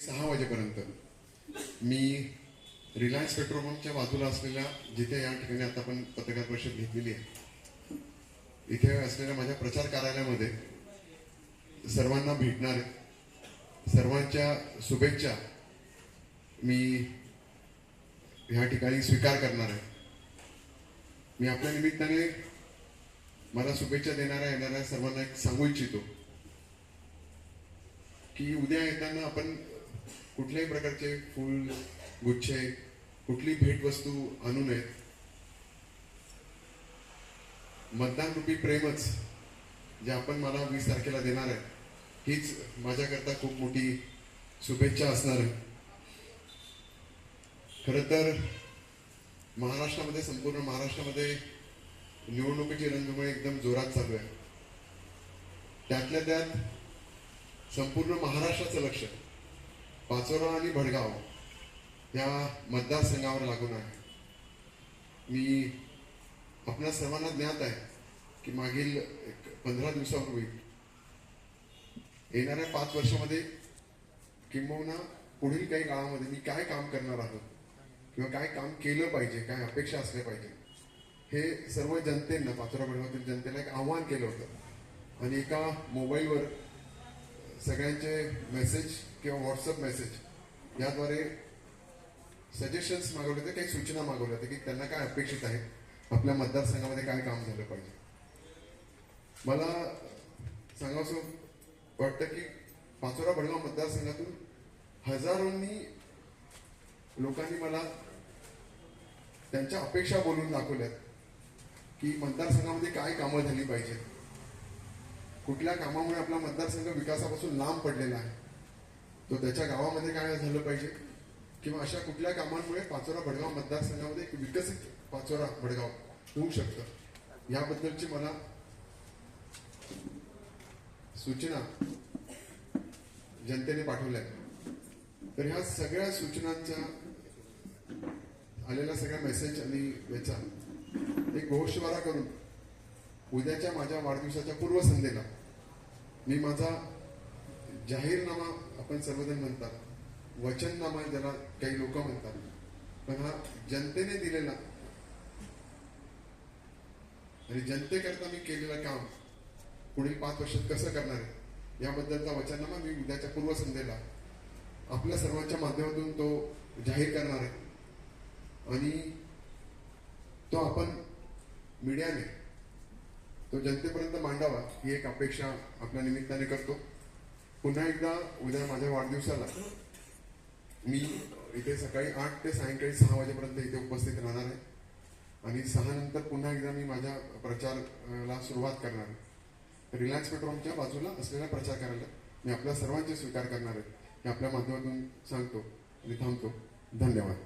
सहा वाजेपर्यंत. मी Reliance petrol पंपच्या बाजूला असलेल्या जिथे या ठिकाणी आता आपण पत्रकार परिषद घेतलेली आहे इथे असलेल्या माझ्या प्रचार कार्यालयामध्ये सर्वांना भेटणार सर्वांच्या शुभेच्छा मी ह्या ठिकाणी स्वीकार करणार आहे. मी आपल्या निमित्ताने मला शुभेच्छा देणाऱ्या येणाऱ्या सर्वांना एक सांगू इच्छितो की उद्या येताना आपण कुठल्याही प्रकारचे फूल गुच्छे कुठली भेटवस्तू आणू नयेत मतदान रुपी प्रेमच जे आपण मला वीस तारखेला देणार आहे हीच माझ्याकरता खूप मोठी शुभेच्छा असणार आहे. खर तर महाराष्ट्रामध्ये संपूर्ण महाराष्ट्रामध्ये निवडणुकीची रणधुमाळी एकदम जोरात चालू आहे. त्यातल्या त्यात संपूर्ण महाराष्ट्राचं लक्ष पाचोरा आणि भडगाव या मतदारसंघावर लागून आहे. मी आपल्या सर्वांना ज्ञात आहे की मागील एक पंधरा दिवसापूर्वी येणाऱ्या पाच वर्षामध्ये किंबहुना पुढील काही काळामध्ये मी काय काम करणार आहोत किंवा काय काम केलं पाहिजे काय अपेक्षा असल्या पाहिजे हे सर्व जनतेनं पाचोरा भडगावातील जनतेला एक आव्हान केलं होतं. आणि एका मोबाईलवर सगळ्यांचे मेसेज किंवा व्हॉट्सअप मेसेज याद्वारे सजेशन्स मागवले होते काही सूचना मागवल्या होत्या की त्यांना काय अपेक्षित आहे? आपल्या मतदारसंघामध्ये काय काम झालं पाहिजे? मला सांगावसं वाटतं की पाचोरा भडगाव मतदारसंघातून हजारोंनी लोकांनी मला त्यांच्या अपेक्षा बोलून दाखवल्यात की मतदारसंघामध्ये काय कामं झाली पाहिजेत. कुठल्या कामामुळे आपला मतदारसंघ विकासापासून लांब पडलेला आहे? तो त्याच्या गावामध्ये काय झालं पाहिजे? किंवा अशा कुठल्या कामांमुळे पाचोरा भडगाव मतदारसंघामध्ये एक विकसित पाचोरा भडगाव होऊ शकतं? याबद्दलची मला सूचना जनतेने पाठवल्या तर ह्या सगळ्या सूचनांच्या आलेला सगळ्या मेसेज आणि याचा एक घोषवारा करून उद्याच्या माझ्या वाढदिवसाच्या पूर्वसंध्येला मी माझा जाहीरनामा आपण सर्वजण म्हणतात. वचननामा ज्याला काही लोक म्हणतात. पण हा जनतेने दिलेला आणि जनतेकरता मी केलेलं काम पुढील पाच वर्षात कसं करणार आहे? याबद्दलचा वचननामा मी उद्याच्या पूर्वसंध्येला आपल्या सर्वांच्या माध्यमातून तो जाहीर करणार आहे. आणि तो आपण मीडियाने तो जनतेपर्यंत मांडावा ही एक अपेक्षा आपल्या निमित्ताने करतो. पुन्हा एकदा उद्या माझ्या वाढदिवसाला मी इथे सकाळी आठ ते सायंकाळी सहा वाजेपर्यंत इथे उपस्थित राहणार आहे. आणि सहा नंतर पुन्हा एकदा मी माझ्या प्रचारला सुरुवात करणार आहे. रिलायन्स पेट्रोलच्या बाजूला असलेल्या प्रचार करायला मी आपल्या सर्वांचे स्वीकार करणार आहे. हे आपल्या माध्यमातून सांगतो आणि थांबतो. धन्यवाद.